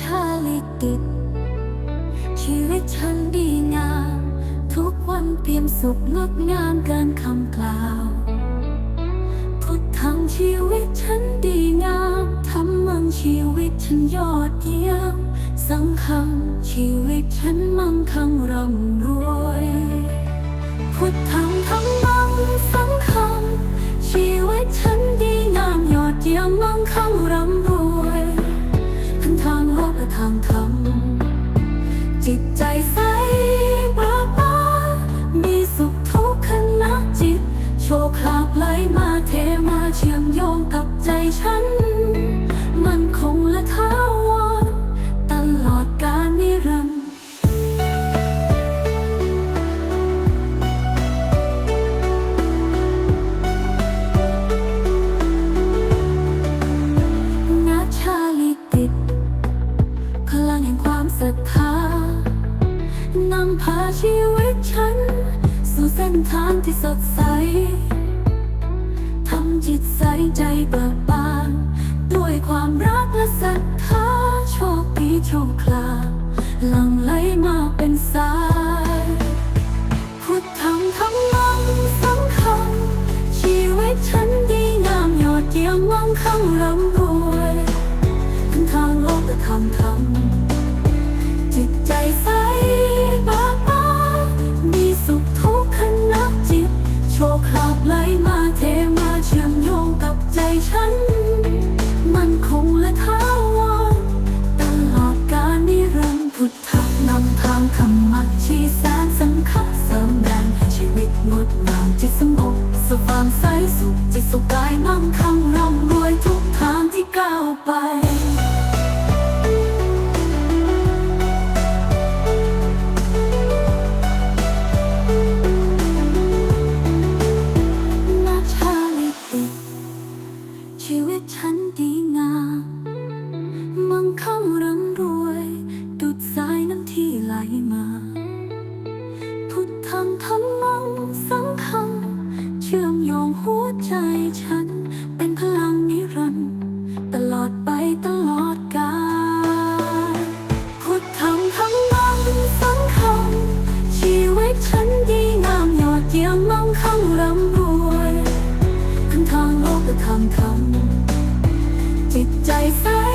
ชาลิติดชีวิตฉันดีงาม ทุกวันเปี่ยมสุขงดงามเกินคำกล่าวพุทธังชีวิตฉันดีงามธรรมังชีวิตฉันยอดเยี่ยมสังฆังชีวิตฉันมั่งคั่งร่ำรวย พุทธัง และทางธรรม จิตใจใสเบิกบานมีสุขทุกขณะจิต โชคลาภไหลมาเทมาเชื่อมโยงกับใจฉันำพาชีวิตฉัน สู่เส้นทางที่สดใส ทำจิตใสใจเบิกบาน ด้วยความรักและศรัทธาโชคดีโชคลาภหลั่งไหลมาเป็นสาย พุทธังธรรมังสังฆังชีวิตฉันดีงามยอดเยี่ยมมั่งคั่งร่ำรวย พุทธะนำทางธรรมะชี้แสนสังฆะเสริมแรงให้ชีวิตงดงามจิตสงบสว่างใสสุขจิตสุขกายมั่งคั่งร่ำรวยทุกทางที่ก้าวไปนาชาลิติดชีวิตฉันดีงามมั่งคั่ง ทำทั้งมองสำคัญ เชื่อมโยงหัวใจฉัน เป็นพลังนิรันดร์ตลอดไปตลอดกาลพุทธรรมทำมองสำคัญ ชีวิตฉันดีงามยอดเยี่ยมมั่งคั่งร่ำรวยขึ้นทางโลกแลทางธรรมจิตใจแส